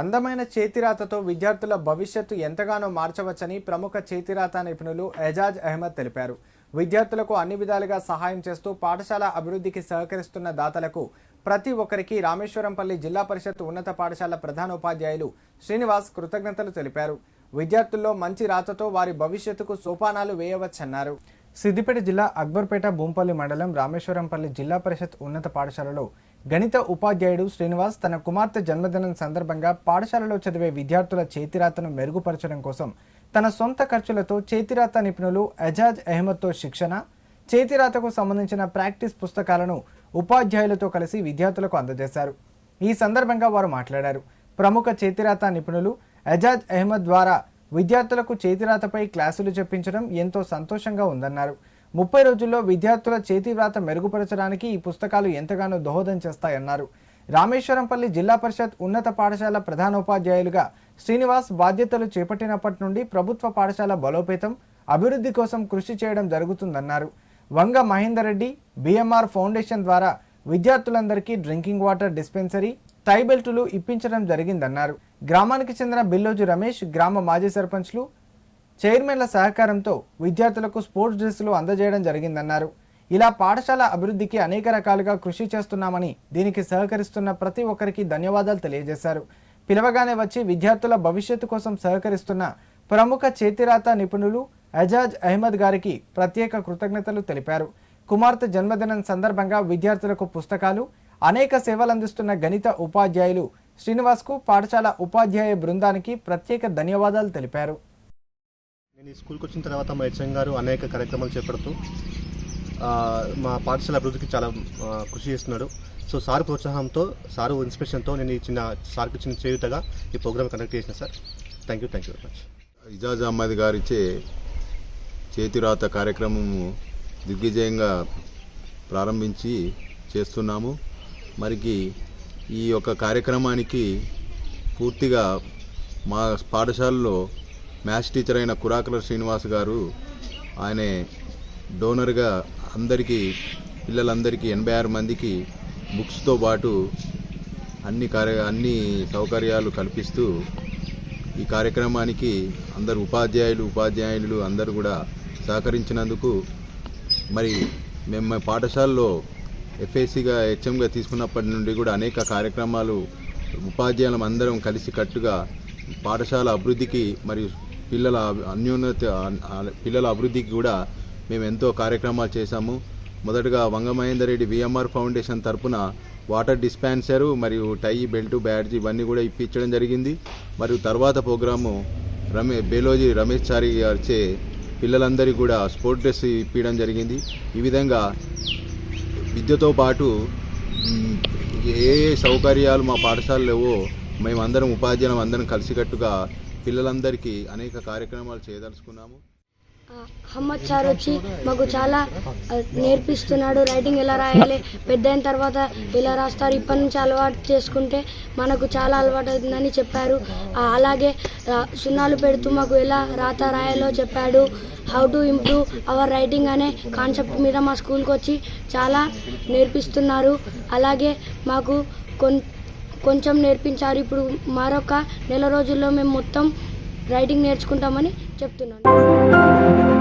అందమైన చేతిరాతతో విద్యార్థుల భవిష్యత్తు ఎంతగానో మార్చవచ్చని ప్రముఖ చేతిరాత నిపుణులు ఎజాజ్ అహ్మద్ తెలిపారు. విద్యార్థులకు అన్ని విధాలుగా సహాయం చేస్తూ పాఠశాల అభివృద్ధికి సహకరిస్తున్న దాతలకు ప్రతి ఒక్కరికి రామేశ్వరంపల్లి జిల్లా పరిషత్ ఉన్నత పాఠశాల ప్రధానోపాధ్యాయులు శ్రీనివాస్ కృతజ్ఞతలు తెలిపారు. విద్యార్థుల్లో మంచి రాతతో వారి భవిష్యత్తుకు సోపానాలు వేయవచ్చన్నారు. సిద్దిపేట జిల్లా అక్బర్పేట భూంపల్లి మండలం రామేశ్వరంపల్లి జిల్లా పరిషత్ ఉన్నత పాఠశాలలో గణిత ఉపాధ్యాయుడు శ్రీనివాస్ తన కుమార్తె జన్మదినం సందర్భంగా పాఠశాలలో చదివే విద్యార్థుల చేతిరాతను మెరుగుపరచడం కోసం తన సొంత ఖర్చులతో చేతిరాత నిపుణులు ఎజాజ్ అహ్మద్తో శిక్షణ చేతిరాతకు సంబంధించిన ప్రాక్టీస్ పుస్తకాలను ఉపాధ్యాయులతో కలిసి విద్యార్థులకు అందజేశారు. ఈ సందర్భంగా వారు మాట్లాడారు. ప్రముఖ చేతిరాత నిపుణులు ఎజాజ్ అహ్మద్ ద్వారా విద్యార్థులకు చేతిరాతపై క్లాసులు చెప్పించడం ఎంతో సంతోషంగా ఉందన్నారు. ముప్పై రోజుల్లో విద్యార్థుల చేతివ్రాత మెరుగుపరచడానికి ఈ పుస్తకాలు ఎంతగానో దోహదం చేస్తాయన్నారు. రామేశ్వరంపల్లి జిల్లా పరిషత్ ఉన్నత పాఠశాల ప్రధానోపాధ్యాయులుగా శ్రీనివాస్ బాధ్యతలు చేపట్టినప్పటి నుండి ప్రభుత్వ పాఠశాల బలోపేతం అభివృద్ధి కోసం కృషి చేయడం జరుగుతుందన్నారు. వంగ మహేందర్ రెడ్డి బిఎంఆర్ ఫౌండేషన్ ద్వారా విద్యార్థులందరికీ డ్రింకింగ్ వాటర్ డిస్పెన్సరీ టై బెల్టులు ఇప్పించడం జరిగిందన్నారు. గ్రామానికి చెందిన బిల్లోజు రమేష్ గ్రామ మాజీ సర్పంచ్లు చైర్మన్ల సహకారంతో విద్యార్థులకు స్పోర్ట్స్ డ్రెస్సులు అందజేయడం జరిగిందన్నారు. ఇలా పాఠశాల అభివృద్ధికి అనేక రకాలుగా కృషి చేస్తున్నామని దీనికి సహకరిస్తున్న ప్రతి ఒక్కరికి ధన్యవాదాలు తెలియజేశారు. పిలవగానే వచ్చి విద్యార్థుల భవిష్యత్తు కోసం సహకరిస్తున్న ప్రముఖ చేతిరాత నిపుణులు అజాజ్ అహ్మద్ గారికి ప్రత్యేక కృతజ్ఞతలు తెలిపారు. కుమార్తె జన్మదినం సందర్భంగా విద్యార్థులకు పుస్తకాలు అనేక సేవలందిస్తున్న గణిత ఉపాధ్యాయులు శ్రీనివాస్కు పాఠశాల ఉపాధ్యాయ బృందానికి ప్రత్యేక ధన్యవాదాలు తెలిపారు. నేను ఈ స్కూల్కి వచ్చిన తర్వాత మా హెచ్ఎం గారు అనేక కార్యక్రమాలు చేపడుతూ ఆ, మా పాఠశాల అభివృద్ధికి చాలా కృషి చేస్తున్నాడు. సో సార్ ప్రోత్సాహంతో సారు ఇన్స్పిరేషన్తో నేను ఈ చిన్న సార్కి చిన్న చేయుతగా ఈ ప్రోగ్రామ్ కండక్ట్ చేసిన sir. Thank you thank you very much. Ijaz Ahmed గారిచే చేతిరాత కార్యక్రమము దిగ్విజయంగా ప్రారంభించి చేస్తున్నాము. మరికి ఈ యొక్క కార్యక్రమానికి పూర్తిగా మా పాఠశాలలో మ్యాథ్స్ టీచర్ అయిన కురాకల శ్రీనివాస్ గారు ఆయన డోనర్గా అందరికీ పిల్లలందరికీ ఎనభై ఆరు మందికి బుక్స్తో పాటు అన్ని కార్య అన్ని సౌకర్యాలు కల్పిస్తూ ఈ కార్యక్రమానికి అందరు ఉపాధ్యాయులు ఉపాధ్యాయులు అందరూ కూడా సహకరించినందుకు మరి మేము పాఠశాలలో ఎఫ్ఏసీగా హెచ్ఎంగా తీసుకున్నప్పటి నుండి కూడా అనేక కార్యక్రమాలు ఉపాధ్యాయులం అందరం కలిసి కట్టుగా పాఠశాల అభివృద్ధికి మరియు పిల్లల అన్యోన్నత పిల్లల అభివృద్ధికి కూడా మేము ఎంతో కార్యక్రమాలు చేశాము. మొదటగా వంగమహేందర్ రెడ్డి విఎంఆర్ ఫౌండేషన్ తరపున వాటర్ డిస్పాన్సరు మరియు టై బెల్ట్ బ్యాడ్జ్ ఇవన్నీ కూడా ఇప్పించడం జరిగింది. మరియు తర్వాత ప్రోగ్రాము రమే బేలోజీ రమేష్ చారి గారిచే పిల్లలందరికీ కూడా స్పోర్ట్ డ్రెస్ ఇప్పించడం జరిగింది. ఈ విధంగా విద్యతో పాటు ఏ ఏ సౌకర్యాలు మా పాఠశాలలో లేవో మేమందరం ఉపాధ్యాయులం అందరం కలిసికట్టుగా పిల్లలందరికీ అనేక కార్యక్రమాలు చేయదలుచుకున్నాము. హమ్మద్ సార్ వచ్చి మాకు చాలా నేర్పిస్తున్నాడు. రైటింగ్ ఎలా రాయాలి? పెద్ద అయిన తర్వాత ఎలా రాస్తారు? ఇప్పటి నుంచి అలవాటు చేసుకుంటే మనకు చాలా అలవాటు అవుతుందని చెప్పారు అలాగే సున్నాలు పెడుతూ మాకు ఎలా రాత రాయాలో చెప్పాడు. How to improve our writing అనే కాన్సెప్ట్ మీద మా స్కూల్కి వచ్చి చాలా నేర్పిస్తున్నారు. అలాగే మాకు కొంచెం నేర్పించారు. ఇప్పుడు మరొక నెల రోజుల్లో మేము మొత్తం రైడింగ్ నేర్చుకుంటామని చెప్తున్నాను.